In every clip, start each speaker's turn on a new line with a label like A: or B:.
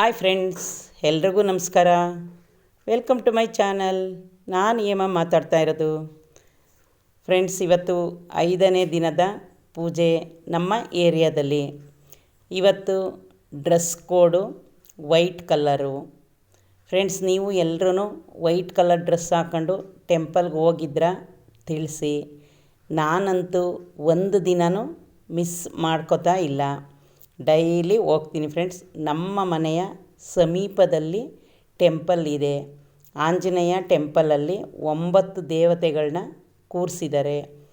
A: Hi friends ಎಲ್ರಿಗೂ ನಮಸ್ಕಾರ. Welcome to my channel ನಾನು ಏಮ ಮಾತಾಡ್ತಾ ಇರೋದು. ಫ್ರೆಂಡ್ಸ್ ಇವತ್ತು ಐದನೇ ದಿನದ ಪೂಜೆ ನಮ್ಮ ಏರಿಯಾದಲ್ಲಿ. ಇವತ್ತು dress code white colour friends ನೀವು ಎಲ್ಲರೂ ವೈಟ್ ಕಲರ್ ಡ್ರೆಸ್ ಹಾಕ್ಕೊಂಡು ಟೆಂಪಲ್ಗೆ ಹೋಗಿದ್ರ ತಿಳಿಸಿ. ನಾನಂತೂ ಒಂದು ದಿನವೂ ಮಿಸ್ ಮಾಡ್ಕೋತಾ ಇಲ್ಲ. ಡೈಲಿ ಹೋಗ್ತೀನಿ ಫ್ರೆಂಡ್ಸ್. ನಮ್ಮ ಮನೆಯ ಸಮೀಪದಲ್ಲಿ ಟೆಂಪಲ್ ಇದೆ. ಆಂಜನೇಯ ಟೆಂಪಲಲ್ಲಿ ಒಂಬತ್ತು ದೇವತೆಗಳನ್ನ ಕೂರಿಸಿದ್ದಾರೆ.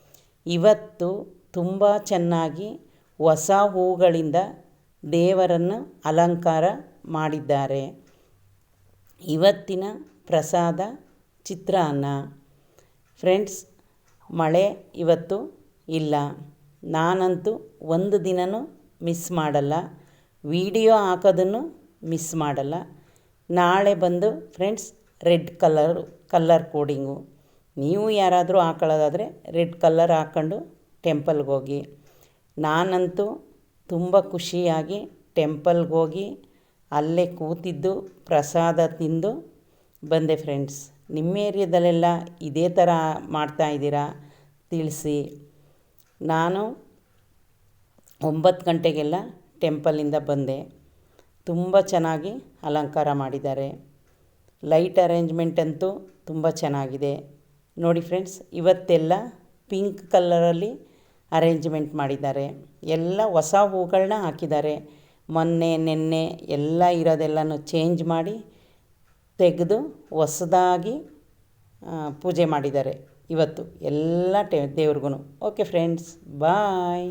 A: ಇವತ್ತು ತುಂಬ ಚೆನ್ನಾಗಿ ಹೊಸ ಹೂಗಳಿಂದ ದೇವರನ್ನು ಅಲಂಕಾರ ಮಾಡಿದ್ದಾರೆ. ಇವತ್ತಿನ ಪ್ರಸಾದ ಚಿತ್ರಾನ್ನ. ಫ್ರೆಂಡ್ಸ್, ಮಳೆ ಇವತ್ತು ಇಲ್ಲ. ನಾನಂತೂ ಒಂದು ದಿನವೂ ಮಿಸ್ ಮಾಡಲ್ಲ. ವಿಡಿಯೋ ಹಾಕೋದನ್ನು ಮಿಸ್ ಮಾಡಲ್ಲ. ನಾಳೆ ಬಂದು friends red colour colour coding ನೀವು ಯಾರಾದರೂ ಹಾಕೊಳ್ಳೋದಾದರೆ ರೆಡ್ ಕಲ್ಲರ್ ಹಾಕ್ಕೊಂಡು ಟೆಂಪಲ್ಗೆ ಹೋಗಿ. ನಾನಂತೂ ತುಂಬ ಖುಷಿಯಾಗಿ ಟೆಂಪಲ್ಗೆ ಹೋಗಿ ಅಲ್ಲೇ ಕೂತಿದ್ದು ಪ್ರಸಾದ ತಿಂದು ಬಂದೆ ಫ್ರೆಂಡ್ಸ್ ನಿಮ್ಮ ಏರಿಯಾದಲ್ಲೆಲ್ಲ ಇದೇ ಥರ ಮಾಡ್ತಾಯಿದ್ದೀರಾ ತಿಳಿಸಿ. ನಾನು ಒಂಬತ್ತು ಗಂಟೆಗೆಲ್ಲ ಟೆಂಪಲಿಂದ ಬಂದೆ. ತುಂಬ ಚೆನ್ನಾಗಿ ಅಲಂಕಾರ ಮಾಡಿದ್ದಾರೆ. ಲೈಟ್ ಅರೇಂಜ್ಮೆಂಟ್ ಅಂತೂ ತುಂಬ ಚೆನ್ನಾಗಿದೆ. ನೋಡಿ ಫ್ರೆಂಡ್ಸ್, ಇವತ್ತೆಲ್ಲ ಪಿಂಕ್ ಕಲ್ಲರಲ್ಲಿ ಅರೇಂಜ್ಮೆಂಟ್ ಮಾಡಿದ್ದಾರೆ. ಎಲ್ಲ ಹೊಸ ಹೂಗಳನ್ನ ಹಾಕಿದ್ದಾರೆ. ಮೊನ್ನೆ, ನಿನ್ನೆ ಎಲ್ಲ ಇರೋದೆಲ್ಲನೂ ಚೇಂಜ್ ಮಾಡಿ ತೆಗೆದು ಹೊಸದಾಗಿ ಪೂಜೆ ಮಾಡಿದ್ದಾರೆ. ಇವತ್ತು ಎಲ್ಲ ಟೆ ದೇವ್ರಿಗೂ ಓಕೆ ಫ್ರೆಂಡ್ಸ್, ಬಾಯ್.